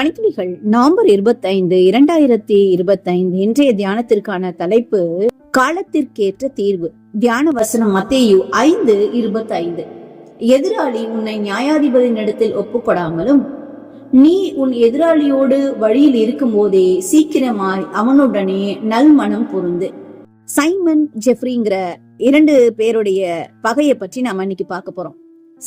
பணித்துளிகள் November இருபத்தைந்து இரண்டாயிரத்தி இருபத்தைந்து இன்றைய தியானத்திற்கான தலைப்பு காலத்திற்கேற்ற தீர்வு. தியான வசனம் மத்தேயு ஐந்து இருபத்தைந்து. எதிராளி உன்னை நியாயாதிபதியினிடத்தில் ஒப்புக்கொடாமலும் நீ உன் எதிராளியோடு வழியில் இருக்கும்போதே சீக்கிரமாய் அவனுடனே நல்மனம் பொருந்து. சைமன் ஜெஃப்ரிங்கிற இரண்டு பேருடைய பகையை பற்றி நாம இன்னைக்கு பார்க்க போறோம்.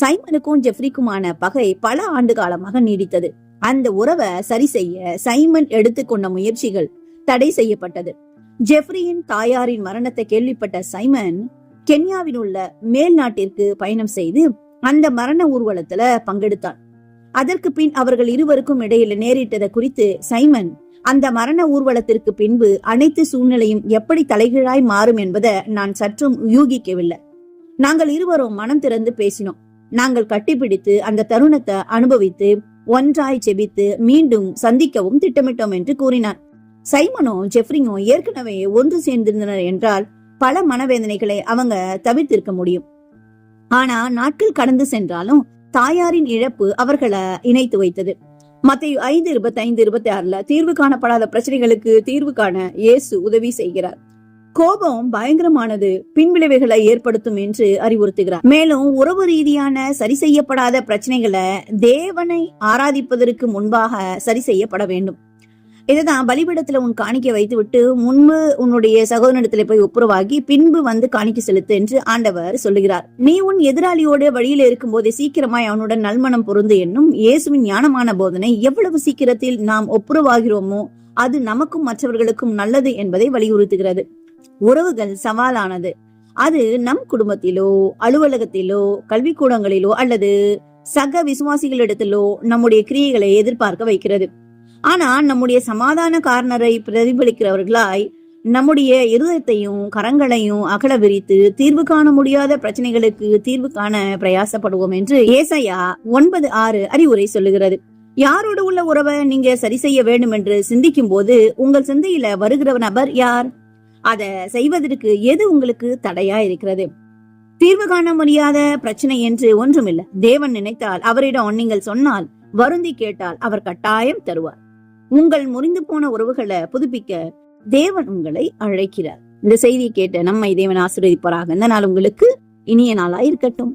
சைமனுக்கும் ஜெஃப்ரிக்குமான பகை பல ஆண்டு காலமாக நீடித்தது. அந்த உறவை சரி செய்ய சைமன் எடுத்துக்கொண்ட முயற்சிகள் தடை செய்யப்பட்டது. ஜெஃப்ரியின் தாயாரின் மரணத்தை கேள்விப்பட்ட சைமன் கென்யாவில் உள்ள மேல் நாட்டிற்கு பயணம் செய்து அந்த மரண ஊர்வலத்துல பங்கெடுத்தான். அதற்கு பின் அவர்கள் இருவருக்கும் இடையில நேரிட்டதை குறித்து சைமன் அந்த மரண ஊர்வலத்திற்கு பின்பு அனைத்து சூழ்நிலையும் எப்படி தலைகீழாய் மாறும் என்பதை நான் சற்றும் யூகிக்கவில்லை. நாங்கள் இருவரும் மனம் திறந்து பேசினோம். நாங்கள் கட்டிப்பிடித்து அந்த தருணத்தை அனுபவித்து ஒன்றாய் செபித்து மீண்டும் சந்திக்கவும் திட்டமிட்டோம் என்று கூறினார். சைமனும் ஜெஃப்ரியும் ஏற்கனவே ஒன்று சேர்ந்திருந்தனர் என்றால் பல மனவேதனைகளை அவங்க தவிர்த்திருக்க முடியும். ஆனா நாட்கள் கடந்து சென்றாலும் தாயாரின் இழப்பு அவர்களை இணைத்து வைத்தது. மத்திய ஐந்து இருபத்தி ஐந்து இருபத்தி ஆறுல தீர்வு காணப்படாத பிரச்சனைகளுக்கு தீர்வு காண இயேசு உதவி செய்கிறார். கோபம் பயங்கரமானது. பின்விளைவுகளை ஏற்படுத்தும் என்று அறிவுறுத்துகிறார். மேலும் உறவு ரீதியான சரி செய்யப்படாத பிரச்சனைகளை தேவனை ஆராதிப்பதற்கு முன்பாக சரி செய்யப்பட வேண்டும். இதுதான் பலிபீடத்துல உன் காணிக்கை வைத்து விட்டு முன்பு உன்னுடைய சகோதரனிடத்துல போய் ஒப்புரவாகி பின்பு வந்து காணிக்க செலுத்து என்று ஆண்டவர் சொல்லுகிறார். நீ உன் எதிராளியோட வழியில இருக்கும்போதே சீக்கிரமாய் அவனுடன் நல்மனம் பொருந்து என்னும் இயேசுவின் ஞானமான போதனை எவ்வளவு சீக்கிரத்தில் நாம் ஒப்புரவாகிறோமோ அது நமக்கும் மற்றவர்களுக்கும் நல்லது என்பதை வலியுறுத்துகிறது. உறவுகள் சவாலானது. அது நம் குடும்பத்திலோ அலுவலகத்திலோ கல்விக்கூடங்களிலோ அல்லது சக விசுவாசிகளிடத்திலோ நம்முடைய கிரியைகளை எதிர்பார்க்க வைக்கிறது. ஆனா நம்முடைய சமாதான காரணரை பிரதிபலிக்கிறவர்களாய் நம்முடைய இருதயத்தையும் கரங்களையும் அகல விரித்து தீர்வு காண முடியாத பிரச்சனைகளுக்கு தீர்வு காண பிரயாசப்படுவோம் என்று ஏசையா ஒன்பது ஆறு அறிவுரை சொல்லுகிறது. யாரோடு உள்ள உறவை நீங்க சரி செய்ய வேண்டும் என்று சிந்திக்கும் போது உங்கள் சிந்தையில வருகிற நபர் யார்? அதை செய்வதற்கு எது உங்களுக்கு தடையா இருக்கிறது? தீர்வு காண முடியாத பிரச்சனை என்று ஒன்றுமில்லை. தேவன் நினைத்தால் அவரிடம் நீங்கள் சொன்னால் வருந்தி கேட்டால் அவர் கட்டாயம் தருவார். உங்கள் முறிந்து போன உறவுகளை புதுப்பிக்க தேவன் உங்களை அழைக்கிறார். இந்த செய்தியை கேட்ட நம்மை தேவன் ஆசீர்வதிப்பாராக. இந்த நாள் உங்களுக்கு இனிய நாளா இருக்கட்டும்